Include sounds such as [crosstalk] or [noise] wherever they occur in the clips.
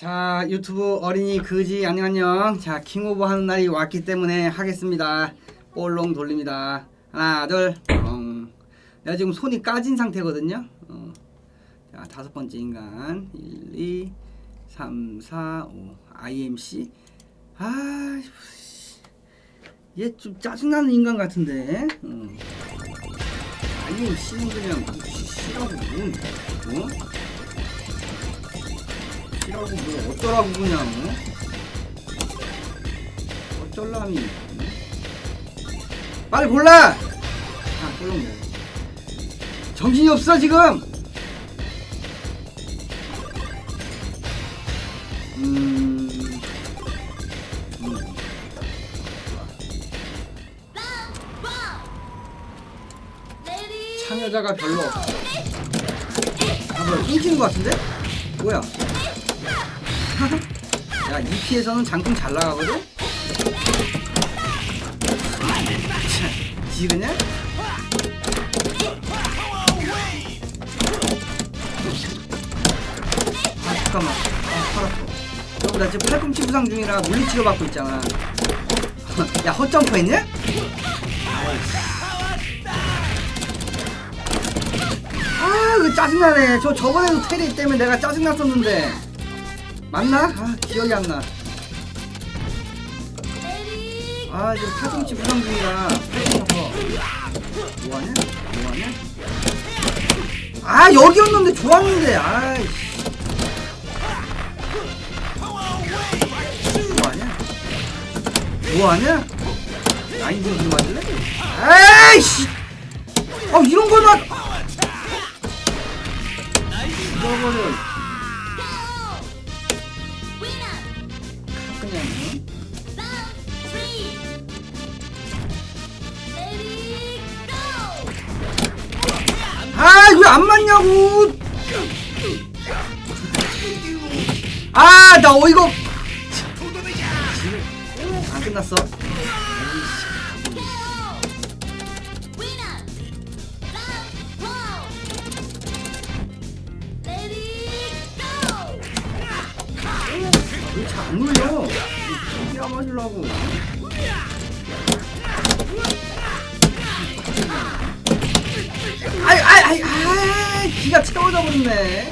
자 유튜브 어린이 그지 안녕 안녕. 자 킹오버 하는 날이 왔기 때문에 하겠습니다. 볼롱 돌립니다. 하나 둘long 내가 지금 손이 까진 상태거든요. 어. 자 다섯 번째 인간. 1 2 3 4 5 IMC 아 얘 좀 짜증나는 인간 같은데. 어. IMC는 그냥 싫어하고. 어? 싫어하고 뭐 어쩌라고 그냥 어? 어쩔람이 어? 빨리 골라! 아 골랐네 정신이 없어 지금 음... 음. 참여자가 별로 없어 아 뭐야 끊기는 것 같은데? 뭐야 야, 이 피에서는 장풍 잘 나가거든? 지그냐? 아, 잠깐만. 아, 팔았어. 여보, 나 지금 팔꿈치 부상 중이라 물리치료 받고 있잖아. [laughs] 야, 헛점프 했냐? 아, 그 짜증나네. 저 저번에도 테리 때문에 내가 짜증났었는데. 맞나? 아 기억이 안 나. 아 지금 팔꿈치 부상 중이라. 뭐하냐? 뭐하냐? 아 여기였는데 좋았는데. 아이. 뭐하냐? 뭐하냐? 라인 좀 맞을래? 아이씨. 아 이런 걸 맞. 죽어버려. 왜 안 맞냐고! 아, 나 어이가 없... 안 끝났어. 왜잘안 눌려? 안 맞으려고. 아이, 아이, 아이, 아이, 기가 채워져 버렸네.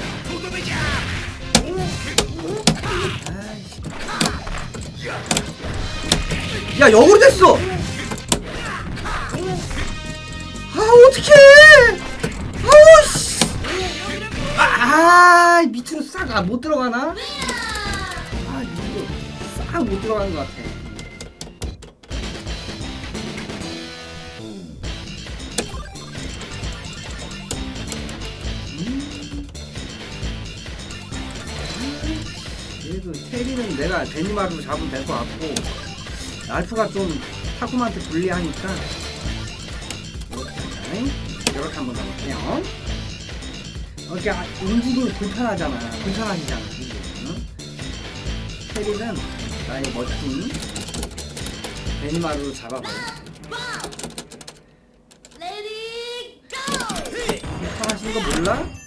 아이씨. 야, 역으로 됐어! 아, 어떡해! 아우, 씨! 아, 아, 밑으로 싹, 아, 못 들어가나? 아, 이거 싹못 들어가는 것 같아. 테리는 내가 데니마루 잡으면 될 것 같고 랄프가 좀 타쿠마한테 불리하니까 이렇게 이렇게 한번 가볼게요. 이렇게 아, 움직임이 불편하잖아. 불편하시잖아. 응? 테리는 나의 멋진 데니마루를 잡아버려. 불편하신 거 몰라?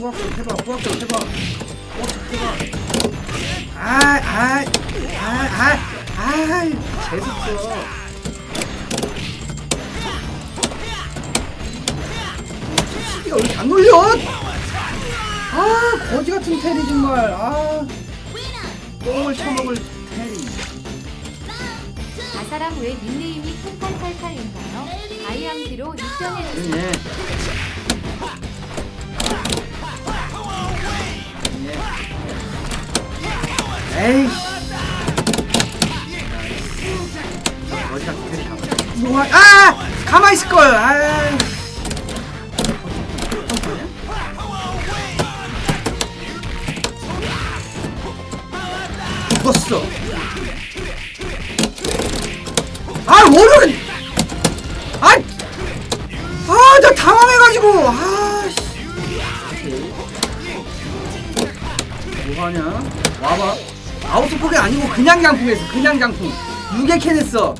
후학교 해봐, 후학교 해봐, 후학교 해봐. 아, 아, 아, 아, 아, 재밌어. 시기가 왜 이렇게 안 놀려? 아, 거지 같은 테리 정말. 아, 똥을 처먹을 테리. 아사람 왜 닉네임이 8888인가요? 아이암기로 입장해주세요. 에이씨. 가만. 뭐야? 아! 가만 있을 걸. 아. 죽었어. 아, 월요일. 나오냐? 와봐. 아웃포게 아니고 그냥 장풍했어. 그냥 장풍. 6개 캔 했어.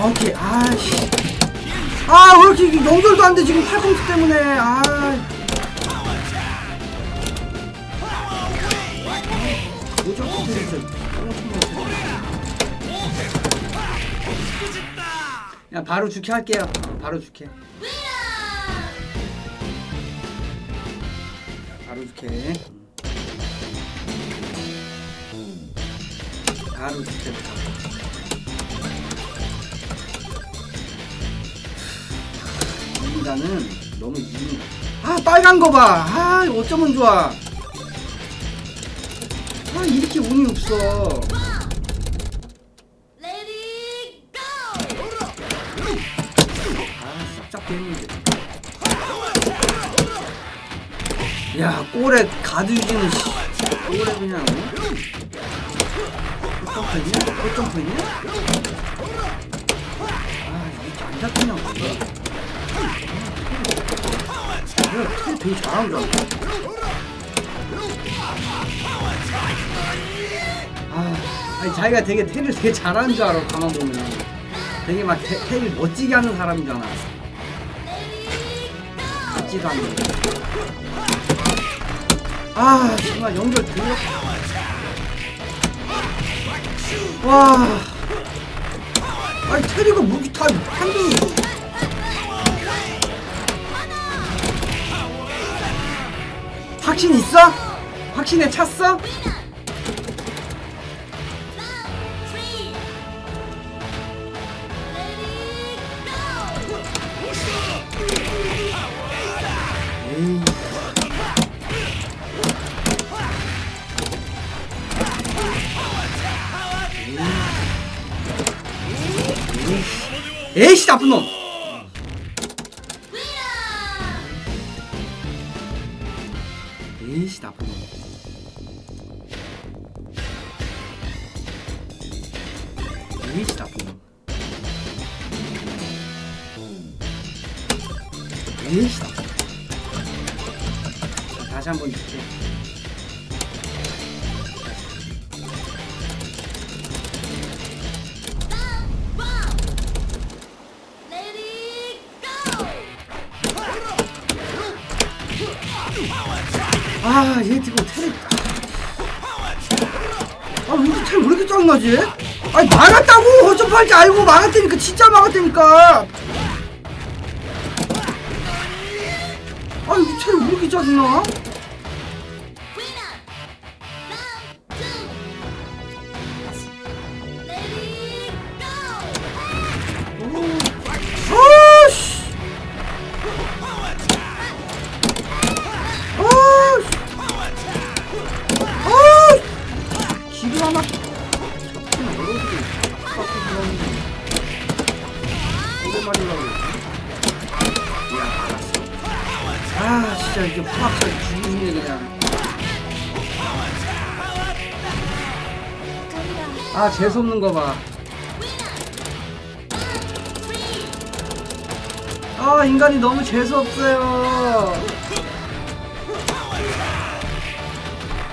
아, 오케이. 아씨. 아, 왜 이렇게 연결도 안 돼? 지금 팔꿈치 때문에. 아. 뭐죠? 진짜 야 바로 죽게 할게요. 어, 바로 죽게. 바로 죽게. 바로 죽게. 이 인간은 너무 이... 아 빨간 거 봐 아 어쩌면 좋아. 아 이렇게 운이 없어 야 골에 가드 유지는 씨 골에 그냥 어? 점프 했냐? 또 점프 했냐? 아 이게 안 잡히냐고 내가 텔 되게 잘하는 줄 알았어 아 아니 자기가 되게 텔을 되게 잘하는 줄 알아 가만 보면 되게 막 테, 텔을 멋지게 하는 사람이잖아 같지도 않는데 아 정말 연결 들려 와 아니 테리가 무기 다 한둥이 확신 있어? 확신에 찼어? 에이. 막았다고! 줄 알고 막았다니까, 진짜 막았다니까! 아니, 이 텔이 왜 이렇게 짜증나? 아 재수없는 거 봐 아 인간이 너무 재수없어요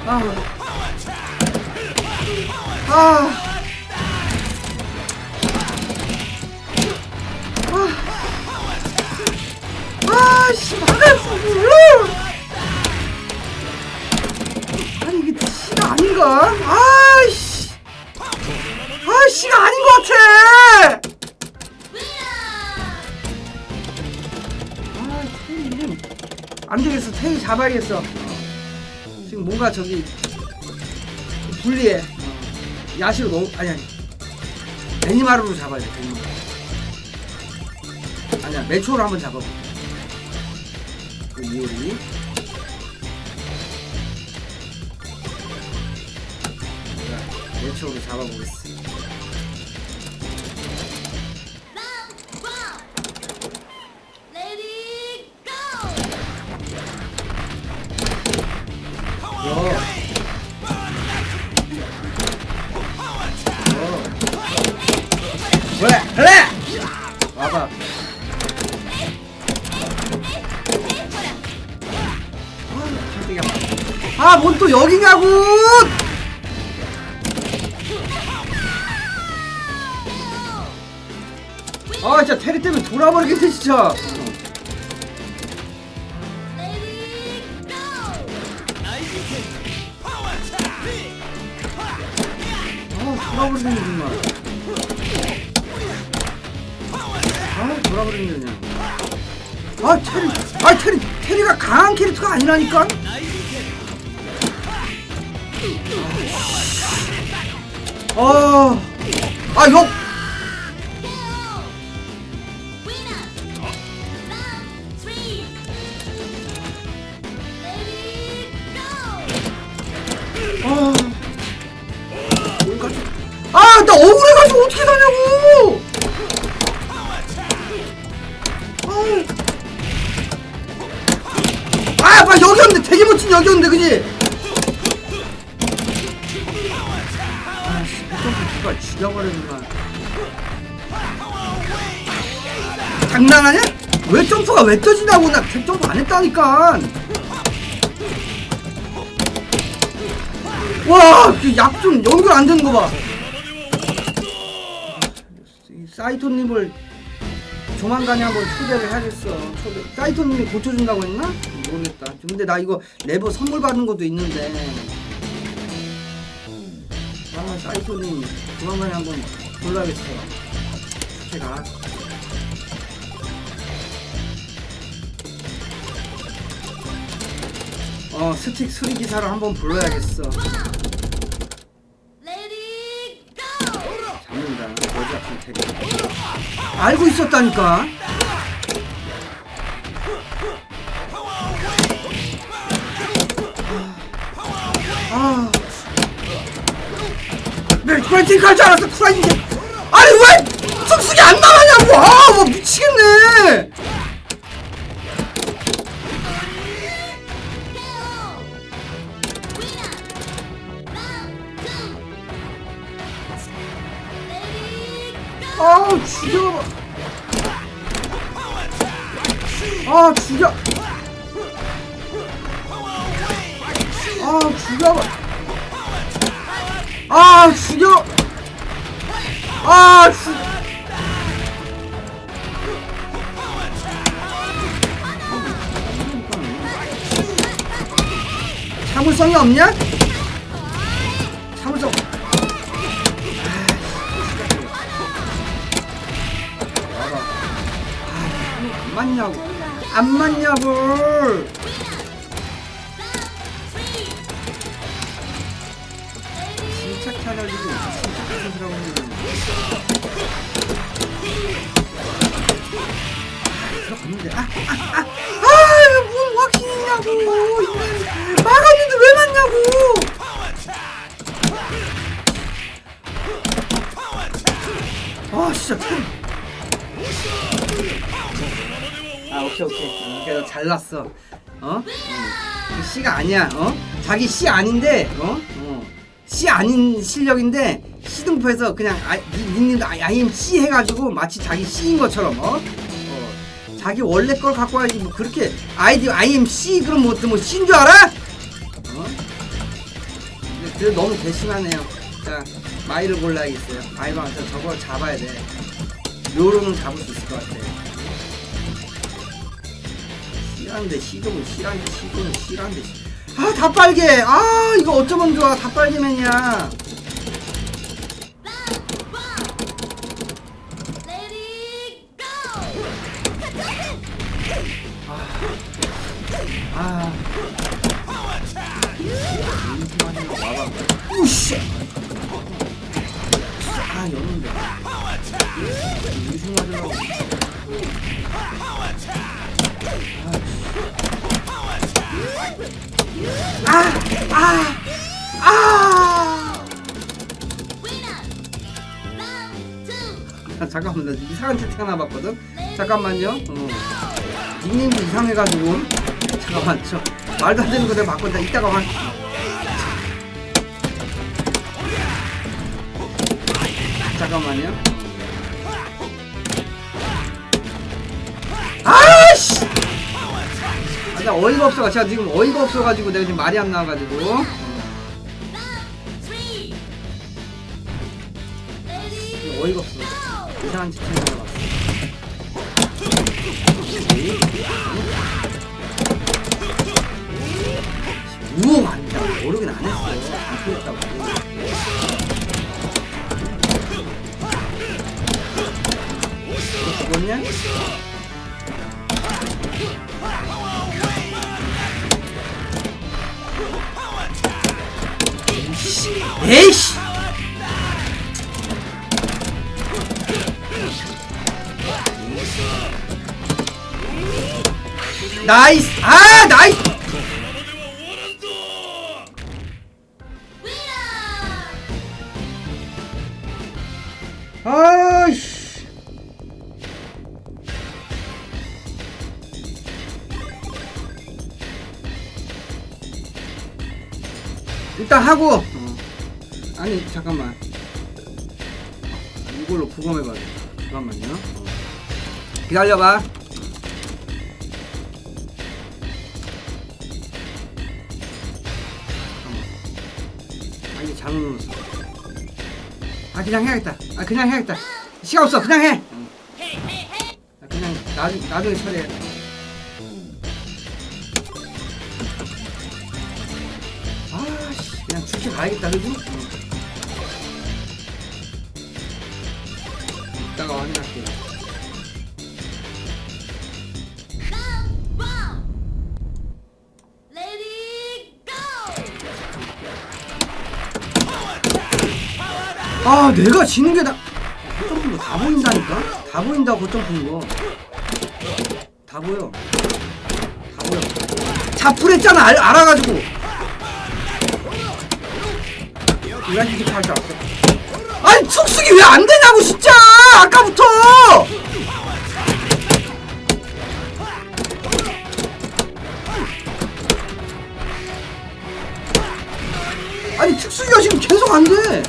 아 아. 아, 씨, 막았어. 아니, 이게 씨가 아닌가? 아, 씨. 아, 씨가 아닌 것 같아! 아. 안 되겠어. 테이 잡아야겠어. 지금 뭔가 저기 불리해. 야시로 너무 아니 아니. 애니마루로 잡아야 돼. 애니마루. 아니야 매초로 한번 잡아봐. 그 이효리. 매초로 잡아보겠어. 여기냐고! 아 진짜 테리 때문에 돌아버리겠네 진짜. 아 돌아버리겠네 정말. 아 돌아버리겠네 그냥. 아 테리 아 테리 테리가 강한 캐릭터가 아니라니까 아, 아, 이거. 아, 아, 나 억울해가지고 어떻게 사냐고! 아, 아, 막 여기였는데, 되게 멋진 여기였는데, 그지? 죽여버리는구만. 장난하냐? 왜 점프가 왜 떠진다고 나 백점프 안 했다니까. 와, 그약좀 연결 안 되는 거 봐. 이 사이토님을 조만간에 한번 초대를 해야겠어. 초대. 사이토님이 고쳐준다고 했나? 모르겠다. 근데 나 이거 레버 선물 받은 것도 있는데. 아, 사이토님 조만간에 한번 불러야겠어. 제가. 어, 스틱 수리 기사로 한번 불러야겠어. 잡는다. 여자 같은 테리. 알고 있었다니까. 아. 내 프라이팅 갈줄 알았어, 프라이팅. 아니, 왜 속속이 안 나가냐고! 아, 뭐 미치겠네! 아, 죽여! 아, 죽여! 아, 죽여! 아, 죽여! 아, 죽! 참을성이 없냐? 참을성. 봐봐. 아, 안 맞냐고. 안 맞냐고. 들어갔는데 아, 아, 아, 아, 뭔 확신이냐고 이게 막았는데 왜 맞냐고 아 진짜 참. 아 오케이 오케이 어, 그래도 잘났어 어? 응. C가 아니야 어? 자기 C 아닌데 어? 어. C 아닌 실력인데 C 등포에서 그냥 아, 니- 닉님도 IM C 해가지고 마치 자기 C인 것처럼 어? 어. 자기 원래 걸 갖고 와야지 뭐 그렇게 아이디 IM C 그럼 뭐, 뭐 C인 줄 알아? 어? 그래 너무 괘씸하네요 자 마이를 골라야겠어요 마이방 저 저걸 잡아야 돼 요로는 잡을 수 있을 것 같아 실한데 시동은 실한데 시동은 실한데 아다 빨개 아 이거 어쩌면 좋아 다 빨개맨이야 아 아. 아, 잠깐만, 나 이상한 채팅 하나 봤거든? 잠깐만요. 어. 닉네임도 이상해가지고. 잠깐만, 저 말도 안 되는 거 내가 바꾼다. 이따가 만 잠깐만요. 아씨! 아, 나 어이가 없어가 제가 지금 어이가 없어가지고 내가 지금 말이 안 나와가지고 어이가 없어 이상한 짓 하는 거 우엉 아니다. 모르긴 안 했어. 안 풀렸다고. 이거 죽었냐? 에이씨! 나이스! 아, 나이스! 아이씨. 일단 하고. 어. 아니 잠깐만. 이걸로 부검해봐. 잠깐만요. 어. 기다려봐. 잘못 눌렀어. 아 그냥 해야겠다. 아 그냥 해야겠다. 시간 없어. 그냥 해. 아, 그냥 나중 나중에 처리해. 아 씨 그냥 죽게 가야겠다 그지? 이 아 내가 지는 게 나. 고점프는 거다 보인다니까? 다 보인다 고 점프는 거. 다 보여. 다 보여. 자풀했잖아 알, 알아가지고. 이런 짓 할줄 알았어. 아니 축숙이 왜 안 되냐고 진짜 아까부터. 아니 특수기가 지금 계속 안 돼.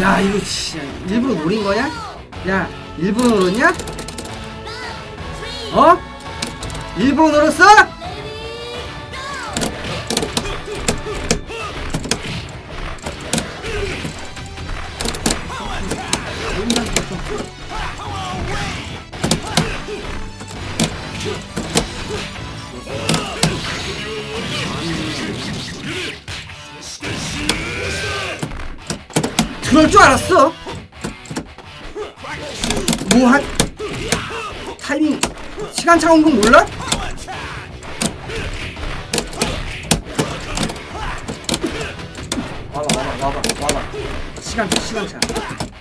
야 이거 진짜 일부러 노린 거냐? 야 일부러 노렸냐? 어? 일부러 노렸어? 그럴 줄 알았어. 뭐한 타이밍 시간 차 온 건 몰라? 와봐 와봐 와봐 와봐 시간 차 시간 차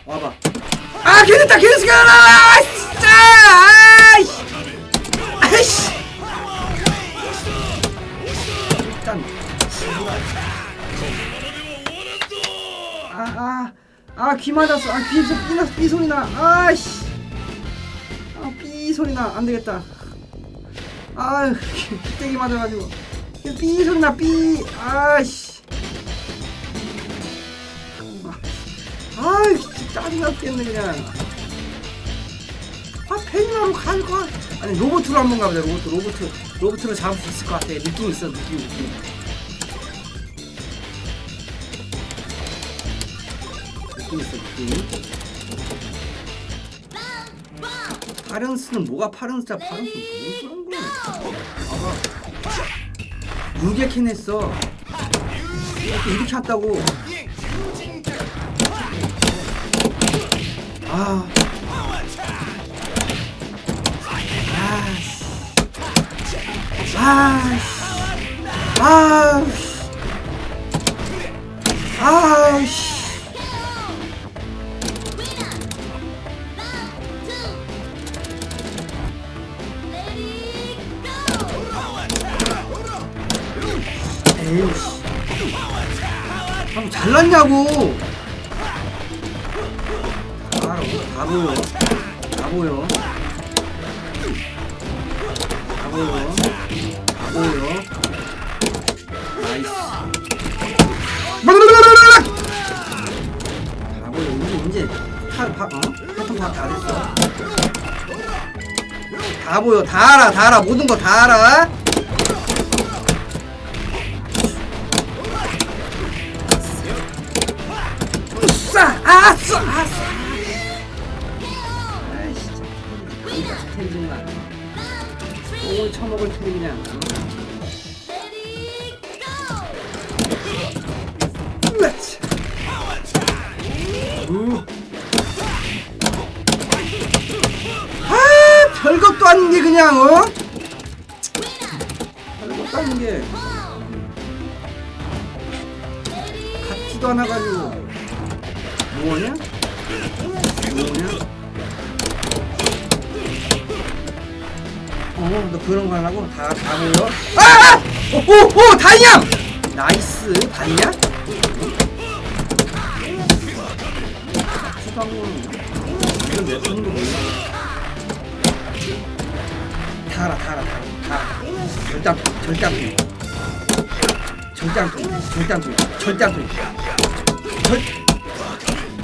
와봐 아 괜찮다 괜찮다 아 아 귀 맞았어. 아귀 삐, 삐 소리 나. 아이씨. 아삐 소리 나 안 되겠다. 아유 떼기 맞아가지고. 삐 소리 나삐 진짜 짜증나 죽겠네 그냥. 아 페이나로 갈거 아니 로봇으로 한번 가보자 로봇 로봇으로 잡을 수 있을 것 같아. 느낌 있어 느낌 느낌 파렌스는 뭐가 파렌스야 파렌스 무슨 거야 봐봐. 유개 캔했어. 이렇게 이렇게 왔다고. 아. 아씨. 아씨. 아 아, 잘났냐고. 아, 다 보여. 다 보여. 다 보여. 다 보여. 나이스. 다 이제 타, 파, 어? 패턴 파악 다 됐어. 다 보여, 다 알아, 다 알아, 모든 거 다 알아. 텐즈나. 똥을 처먹을 테니 그냥. 으아차. 우. 아 별것도 아닌 게 그냥 어? 별것도 아닌 게 같지도 않아 가지고 뭐냐? 뭐냐? 어, 너 그런 거 하려고 다, 다 보여? 아! 오, 오, 오, 다이아! 나이스, 다이아? 수강은 이건 내 손도 몰라. 다 알아, 다 알아, 다 알아. 절대 안 통, 절대 안 통, 절대 안 통. 절.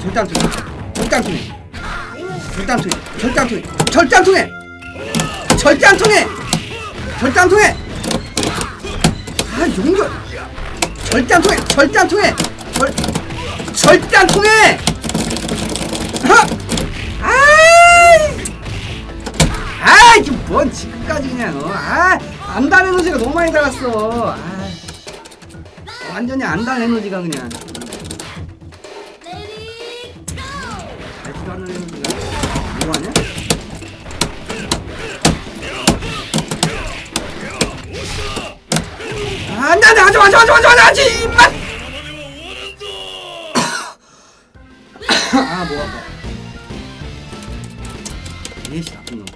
절대 안 통해. 절대 안 통해. 절대 안 통해. 절대 안 통해. 절대 안 통해. 절대 안 통해. 아 용절. 절대 안 통해. 절대 안 통해. 절 절대 안 통해. 아, 아이, 아 이게 뭔 지금까지 그냥 어, 아 안 달 에너지가 너무 많이 달았어. 아, 완전히 안달 에너지가 그냥. 아, 하지마 하지마 하지마 하지마 하지 이만 아뭐 아파 예시 나쁜 놈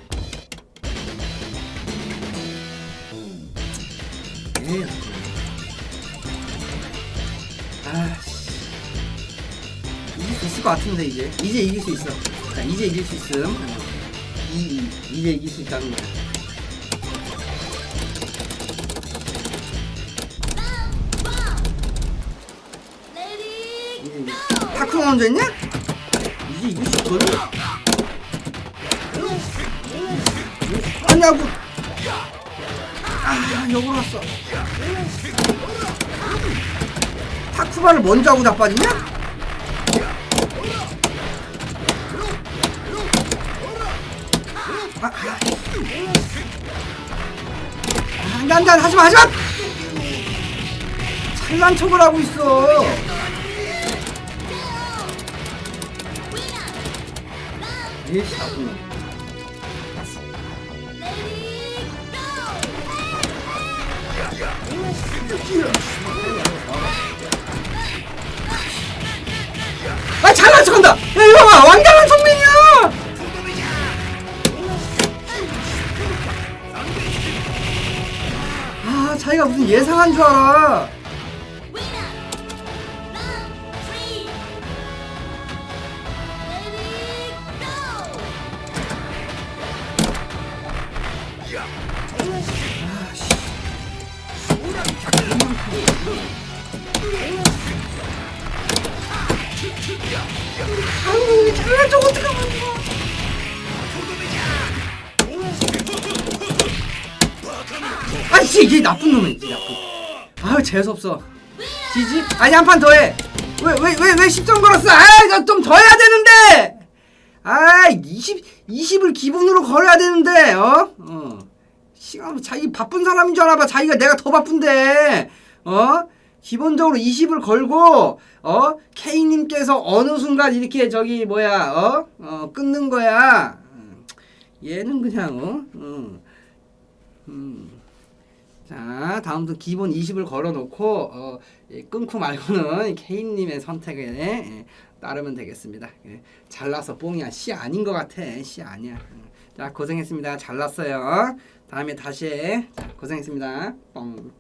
이길 수 있을 것 같은데 이제 이제 이길 수 있어 자 이제 이길 수 있음 이, 이 이제 이길 수 있다는 거야 먼저 했냐? 이제 이길 수 있거든 아니야고 아 역으로 왔어 타쿠바를 먼저 하고 자빠지냐? 아, 아. 아, 안돼 안돼 하지마 하지마 찬란 척을 하고 있어 놈아 잘난 척한다! 야 이거 봐 완강한 성민이야! 아 자기가 무슨 예상한 줄 알아 아유 잘난 척 어떡하면 아이씨 이게 나쁜 놈이지 나쁜 아유 재수없어. 지지? 아니 한 판 더 해. 왜 왜 왜 왜 10점 걸었어? 아이 나좀 더 해야 되는데! 아이 20 20을 기본으로 걸어야 되는데 어? 어 시간 자기 바쁜 사람인 줄 알아봐 자기가 내가 더 바쁜데 어? 기본적으로 20을 걸고 어 K님께서 어느 순간 이렇게 저기 뭐야 어? 어 끊는 거야 음, 얘는 그냥 어? 음. 음. 자 다음부터 기본 20을 걸어 놓고 어, 예, 끊고 말고는 K님의 선택에 예, 따르면 되겠습니다. 예, 잘나서 뽕이야 씨 아닌 것 같아 씨 아니야. 음. 자 고생했습니다. 잘났어요. 다음에 다시 해. 자, 고생했습니다. 뻥.